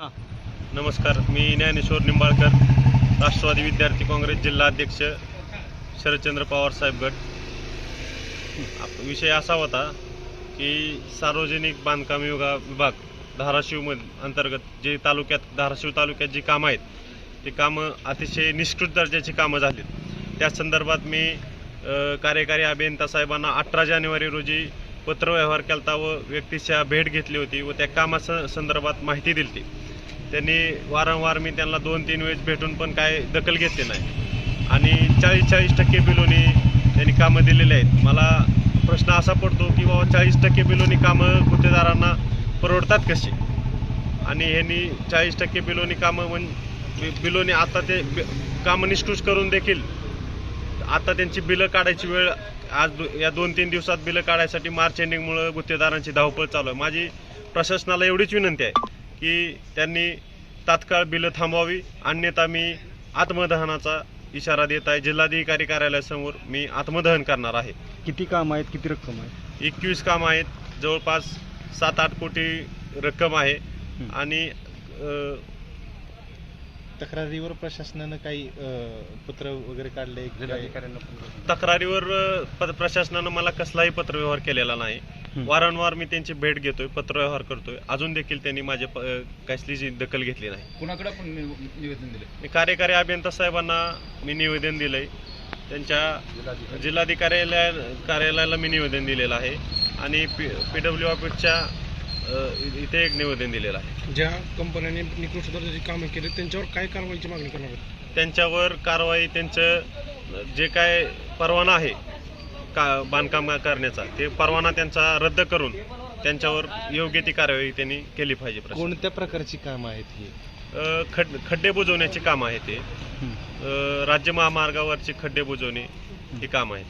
नमस्कार मी ज्ञानेश्वर निंबाळकर राष्ट्रवादी विद्यार्थी काँग्रेस जिल्हा अध्यक्ष शरदचंद्र पवार साहेब गट. विषय असा होता की सार्वजनिक बांधकाम विभाग विभाग धाराशिवमध अंतर्गत जे तालुक्यात धाराशिव तालुक्यात जी कामं आहेत ती कामं अतिशय निष्कृत दर्जाची कामं झालीत. त्या संदर्भात मी कार्यकारी अभियंता साहेबांना अठरा जानेवारी रोजी पत्रव्यवहार केलता व व्यक्तीच्या भेट घेतली होती व त्या कामा संदर्भात माहिती दिली त्यांनी वारंवार मी त्यांना दोन तीन वेळेस भेटून पण काय दखल घेतली नाही. आणि चाळीस चाळीस टक्के बिलोनी त्यांनी कामं दिलेली आहेत. मला प्रश्न असा पडतो की बाबा चाळीस टक्के बिलोनी कामं गुत्तेदारांना परवडतात कशी आणि ह्यांनी चाळीस टक्के बिलोनी कामं म्हण बिलोनी आता ते कामं निष्कृष करून देखील आता त्यांची बिलं काढायची वेळ आज दो- या दोन तीन दिवसात बिलं काढायसाठी मार्च एंडिंगमुळं गुत्तेदारांची धावपळ चालू आहे. माझी प्रशासनाला एवढीच विनंती आहे की त्यांनी तात्काळ बिलं थांबवावी. अन्यथा मी आत्मदहनाचा इशारा देत आहे. जिल्हाधिकारी कार्यालयासमोर मी आत्मदहन करणार आहे. किती काम आहेत? किती रक्कम आहे एकवीस काम आहेत. जवळपास सात आठ कोटी रक्कम आहे. आणि तक्रारीवर प्रशासनानं काही पत्र वगैरे काढले तक्रारीवर प्रशासनानं मला कसलाही पत्रव्यवहार केलेला नाही. वारंवार मी त्यांची भेट घेतोय पत्रव्यवहार करतोय. अजून देखील त्यांनी माझे कसलीची दखल घेतली नाही. कुणाकडे आपण निवेदन दिले मी कार्यकारी अभियंता साहेबांना मी निवेदन दिलंय. त्यांच्या जिल्हाधिकार्यालया कार्यालयाला मी निवेदन दिलेलं आहे. आणि पी पी डब्ल्यू ऑफिसच्या इथे एक निवेदन दिलेलं आहे. ज्या कंपन्यांनी निकृष्ट दर्जाची कामे केली त्यांच्यावर काय कारवाईची मागणी करणार त्यांच्यावर कारवाई त्यांचं जे काय परवाना आहे का बांधकाम करण्याचा. ते परवाना त्यांचा रद्द करून त्यांच्यावर योग्य ती कारवाई त्यांनी केली पाहिजे प्रशासन. कोणत्या प्रकारची कामं आहेत ही? अ, खड खड्डे बुजवण्याची कामं आहे ते अ, राज्य महामार्गावरची खड्डे बुजवणे ही कामं आहेत.